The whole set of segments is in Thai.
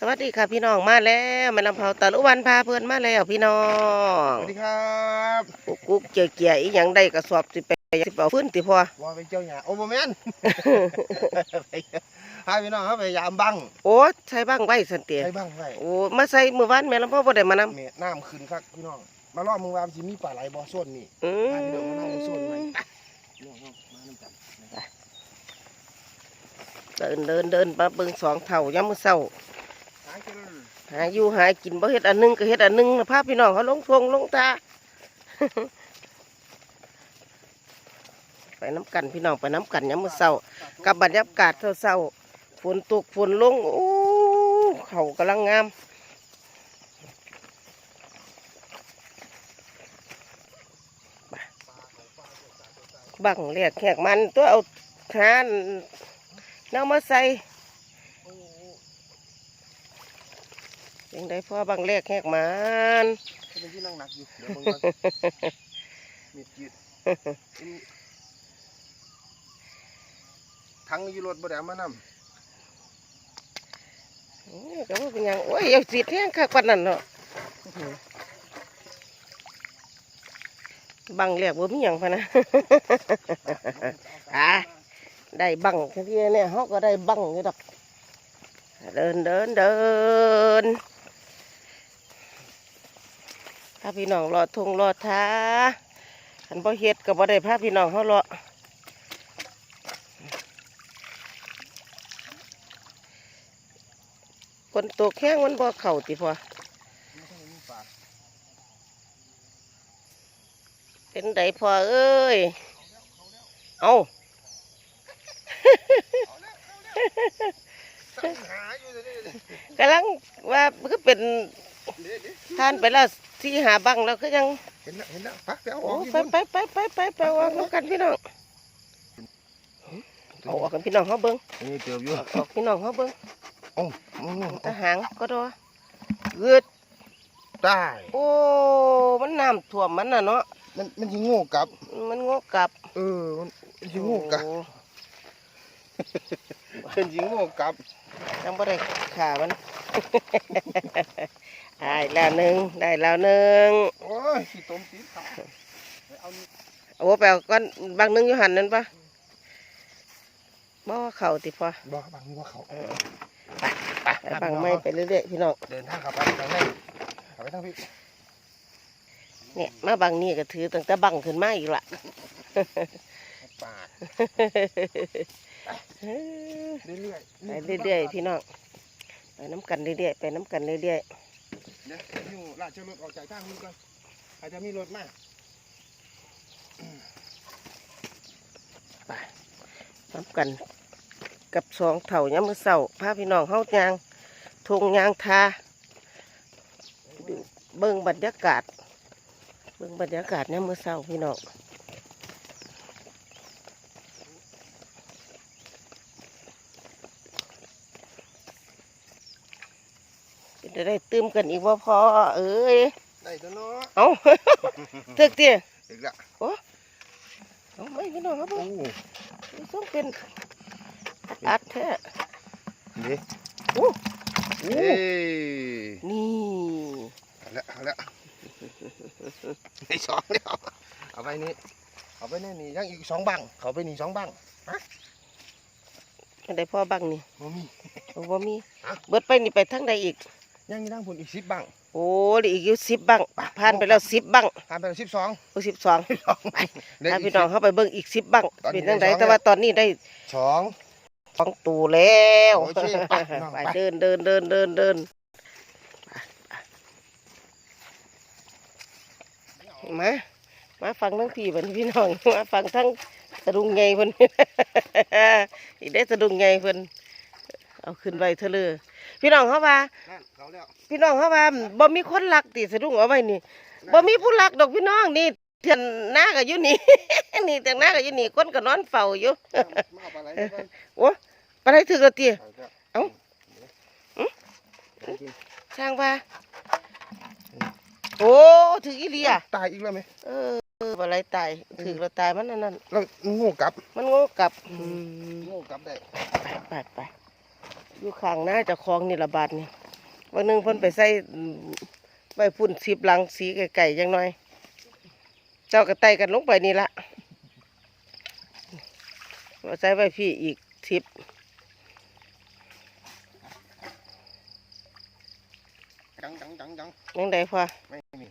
สวัสดีค่ะพี่น้องมาแล้วแม่ลำเผาตะลุวันพาเพื่อนมาแล้วพี่น้องสวัสดีครับกุ๊กกุ๊กเกี่ยเกี่ยอีหยังได้กระสอบสิไปสิไปเอาฟื้นติพอว่าไปเจ้าหยาโอ้โมเมนให้พี่น้องครับไปยามบังโอ้ใช้บ้างไว้สันเตียใช้บังไว้โอ้มาใส่มือวานแม่ลำเผาบ่ได้มานำเมน้ำขึ้นครับพี่น้องมาล่อบมึงวามสิมีปลาไหลบ่อส้นนี่อืให้พี่น้องมานั่งมโซนไว้พี่น้องเอามาน้ำกันนะเดินเดินเดินมาเบิ่งสองเท่ายามมื้อเช้าหากิน หาอยู่หากินบ่เฮ็ดอันหนึงก็เฮ็ดอันหนึงนะพาพี่น้องเขาลงทงลงตาไปน้ำกันพี่น้องไปน้ำกันยามมื้อเช้ากับบรรยากาศเศร้าฝนตกฝนลงโอ้เขากำลังงามบังเรียกแขกมันตัวเอาทานเนามาใส่ ยังได้พ่อบังเรียกแขกมันเป็นที่นั่งหนักอยู่เดี๋ยวมึงว่ามีดยืดทั้งอยูรถบ่ได้เอามานำโอ้ยก็ว่าเป็นหยังโอ้ยเอาสีแท่งคักกว่านั้นเนาะบังเรียกว่ามีหยังพะนะอะได้บังแค่ที่เนี่ยเขาก็ได้บังอยู่ดอก เดินเดินเดิน ถ้าพี่น้องรอทงรอท้าขันบ่เฮ็ดก็บ่ได้พาพี่น้องเขารอคนตกแข้งมันบ่เข่าติพอเป็นไดพอเอ้ย เอาตั้งหาอยู่เดี๋ยวนี้กำลังว่ามันก็เป็นเดี๋ยวนี้ทานไปแล้ว ที่หาบังแล้วก็ยังเห็นแล้วเห็นแล้วปักแล้วอโอ้อกที่ไปบนไปไปไปไปไปเอาออกนำกันพี่น้องเอาออกกันพี่น้องเขาเบิ้งนี่เติบอยู่เอาออกพี่น้องเขาเบิ้งโอ้อืมตาหางก็ดอเกืดได้โอ้มันน้ำท่วมมันน่ะเนาะมันมันสิโง่กลับ มันงอกกลับ เออมันมันสิโง่กลับโอ้เป็นสิโง่กลับยังบ่ได้ขามัน ได้แล้วหนึ่งได้แล้วหนึ่งโอ้ยสิต้มตีขาไปเอานี่โอ้แปลก้อนบางหนึงอยู่หันนั่นปะบ่เข่าติพอบอกบังว่าเขาเออไปไปไปบังไม่ไปเรื่อยๆพี่น้องเดินทางขับไปทางไหนขับไปทางพี่เนี่ยมาบังนี่ก็ถือตั้งแต่บังขึ้นมาอีกละปาดเรื่อยๆไปเรื่อยๆพี่น้อง ไปน้ำกันเรื่อยๆไปน้ำกันเรื่อยเดี๋ยวอยู่ราชรถออกจากทางนี้ก่อนอาจจะมีรถมาๆไปน้ำกันกับสองเถ่ายามมือเสาพาพี่น้องเฮายางทงยางทาเบิ่งบรรยากาศ เบิ่งบรรยากาศยามมือเสาพี่น้อง จะได้ตื้มกันอีกว่าพอเอ้ยได้ตัวเนาะเอาเตึกเตี้ยอีกละเอาไม่พี่น้องครับโอ้ต้องเป็นอัดแท้นี่โอ้เอ้ยนี่เอาละเอาละในสองแล้วเอาไปนี่เอาไปนี่นี่ยังอีกสองบังเขาไปนี่สองบังอันใดพ่อบังนี่บ่มีโอ้บ่มีอะเบิดไปนี่ไปทางใดอีก ยังมีทั้งผลอีกสิบบังโอ้เหลืออีกอยู่สิบบังผ่านไปแล้วสิบบังผ่านไปสิบสอง โอ้สิบสองไปเหลือถ้าอีกพี่น้องเข้าไปเบิ่งอีกสิบบังตอนนี้เป็นทางใดได้สอง แต่ว่าตอนนี้ได้สอง สองตูแล้วโอเคไปน้องไป ไปเดินเดินเดินเดินเดินมา มาฟังทั้งพี่บัดนพี่น้อง มาฟังทั้งสะดุงไงเพิ่น อีได้สะดุงไงเพิ่นเอาขึ้นไว้เถอะเลย พี่น้องเขาว่านั่นเขาแล้วพี่น้องเขาว่าบ่มีคนรักติสะดุ้งเอาไว้นี่บ่มีผู้รักดอกพี่น้องนี่เถื่อนหน้าก็อยู่นี่ นี่เถื่อนหน้าก็อยู่นี่คนก็นอนเฝ้าอยู่ มาเอาปลาไหลก่อนโอ้ปานใดถึกแล้วติเอาแล้วเอ้า เอากินช่างว่าโอ้ถึกอีหลีอะตายอีกแล้วไหมเออบ่ไรตายถึกแล้วตายมันนั่นนั่นแล้วโง่กลับมันโง่กลับอืมโง่กลับได้ ไปไปไป อยู่ข้างหน้าเจะคลองนี่ละบาดนี่วันหนึ่งเพิ่นไปใส่อืมไว้พุ่นสิบหลังสีไก่ๆจังหน่อย เจ้าก็ไต่กันลงไปนี่ละว่าใส่ไว้พี่อีกสิบจังจังจังจังยังไดพอไม่มี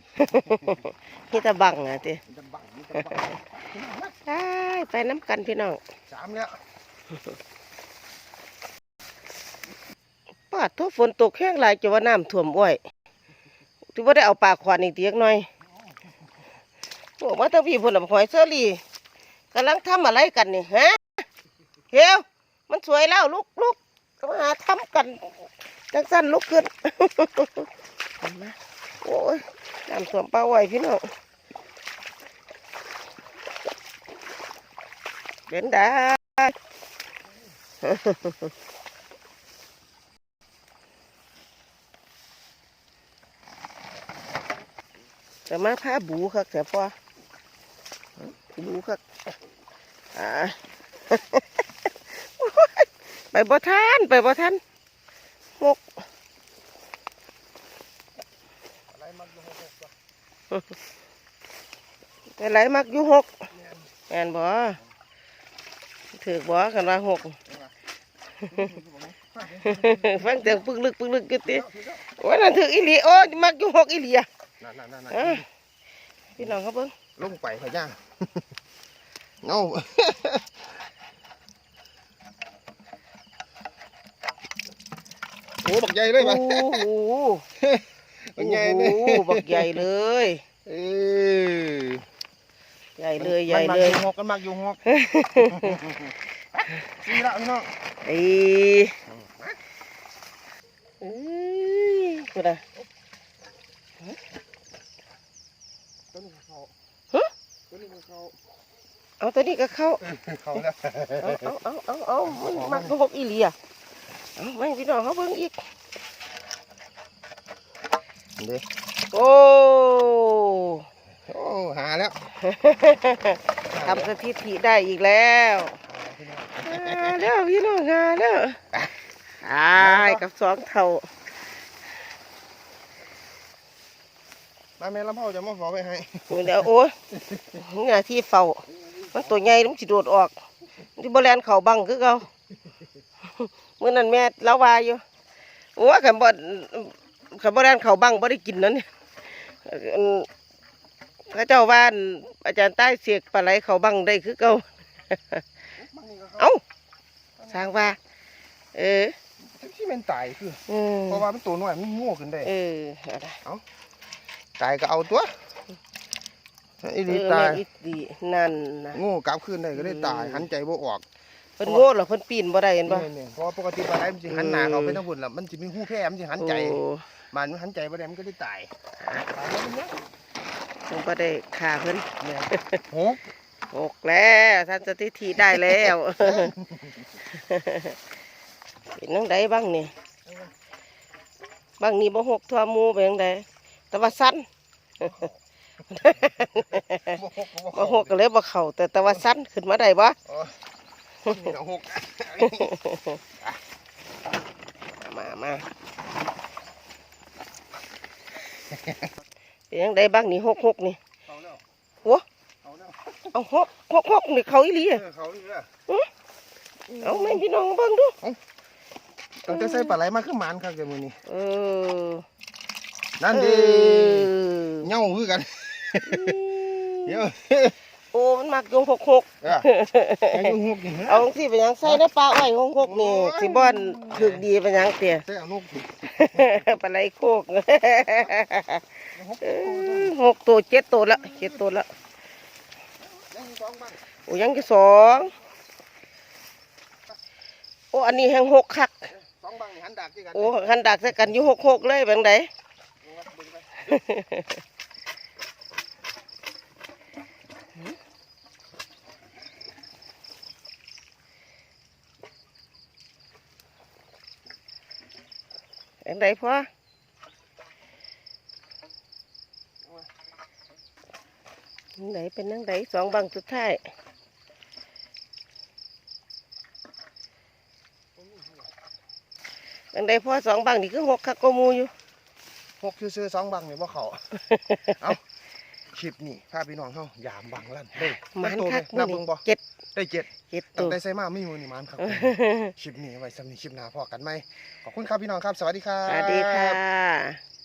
นี่ตะบังอะติมันจะบังมันจะบังไปไปน้ำกันพี่น้องสามแล้ว ปาดทั่วฝนตกแห้งหลายจะว่าน้ำท่วมอ้อยที่ว่าได้เอาปลาขวานอีกเตียกหน่อยโอ้มาตั้งพี่พุ่นละหอยเซอรี่กำลังทำอะไรกันนี่ฮะเฮียวมันสวยแล้วลุกลุกมาหาทำกันจังสั้นลุกขึ้นเห็นไหมโอ้ยน้ำท่วมปลาอ้อยพี่น้องเดินได้ จะมาพาบูคักแต่พอบูคักอ่าไปบ่ทันไปบ่ทันหกอะไรมันอยู่หกหกตัวไหลมักอยู่หกแอนบ่ถือบ่กันว่าหกฟังเสียงปึกลึกปึกลึกกันติโอ้ยนั่นถืออีหลีโอ้มักอยู่หกอีหลีอะ นั่นนั่นนั่นเออพี่น้องเขาเบิ่งลงไปพะย่างเงาโอ้บักใหญ่เลยโอ้มันโหบักใหญ่โอ้เลยโหบักใหญ่เลยเออใหญ่เลยใหญ่มันเลยมันมักอยู่หกมันมักอยู่หกสี่ละพี่น้องไอ้เอ้ยกูนะ ต้นเขาฮะต้นเขาเอาตัวนี้ก็เข้าเขาแล้วเอาเอาเอาเอาเอามันมักหกอีหลีอะเอาไม่พี่น้องเขาเบิ่งอีกเด้โอ้โอ้หาแล้วทำสถิติได้อีกแล้วหาแล้วพี่น้องหาแล้วตายกับสองเท่า มาแม่ลำเผาจะมาฝอไปให้โอ้ยเดี๋ยวโอ้ยหน้าที่เฝ้ามันตัวใหญ่มันสิโดดออกมันที่บริแลนเขาบังคือเขาเมื่อนั้นแม่เล่าว่าอยู่โอ้ยขันบ่ขันบริแลนเขาบังบ่ได้กินนั่นเนี่ยอันพระเจ้าว่านอาจารย์ใต้เสียกปลาไหลเขาบังได้คือเก่าเอ้าสร้างว่า เออที่มันตายคืออืมเพราะว่ามันตัวน้อยมันโง่ขึ้นได้ เอออะไร ตายก็เอาตัวอีเอหลีอตาแม่ยอิดีนั่นนะโง่กลับขึ้นได้ก็ได้ตายอืมหันใจบ่ออกเพิ่นโง่เหรอเพิ่นปีนบ่ได้เห็นปะนี่ๆเพราะว่าปกติปลาไหลมันสิหันหน้าอืมเขาไปทางบนแล้วมันสิมีหูแพร่มันสิหันใจโอ้มันมันหันใจบ่ได้มันก็ได้ตายตายแล้วมันเนี่ยคงบ่ได้ฆ่าเพิ่นเนี่ยโหหกแล้วท่านสถิติได้แล้วเป็นนังไดบ้างนี่บ้างนี่บ่หกทั่วหมูไปยังได แต่ว่าสั้นบ่หกก็เลยบ่เข้าแต่แต่ว่าสั้นขึ้นมาได้บ่โอ้ยนี่ก็หกมามาเป็นยังไดบ้างนี่หกหกนี่เอาแล้วหัวเอาแล้วเอาหกหกหกนี่เขาอีหลีเออะอเขาอีกแล้วเอาแม่พี่น้องเบิ่งดูต้องจะใส่ปลาไหลมาคือหมันครับเดี๋ยวมื้อนี้เออ นั่นเอดิอเหงาคือกันเดี๋ยวโอ้มันมักอยู่หกหกเออยังอยู่หกอยู่นะเอาสิเป็นหยังใส่ในปลาอ้อยหกหกนี่สิบ่อนถึกดีเป็นหยังเตี้ยใส่เอานกสิปลาไหลโคกเออหกตัวเจ็ดตัวละเจ็ดตัวละยังอยู่สองบ้างโอ้ยังจะสองโอ้อันนี้แห้งหกคักสองบ้างนี่หันดากที่กันโอ้ขันดักใส่กันอยู่หกหกเลยแบบไหนดึง ไปแบบไหนพ่อไหนเป็นนังไหนสองบังสุดท้ายอันใดพ่อสองบังนี่คือหกคักก็มูอยู่ หกซื้อๆสองบังเนี่ยว่าเขาเอาคลิปนี่พาพี่น้องเขายามบังลั่นเด้หมันตัวคักนัมื้อบเบิ่งนี้บ่เจ็ดได้เจ็ดเจ็ดตั้ตังวแต่ใส่มาไม่มือนี่มันครับผมคลิปนี้ไว้สำหรับคลิปหน้าพอกันไหมขอบคุณครับพี่น้องครับ สวัสดีครับสวัสดีค่ะ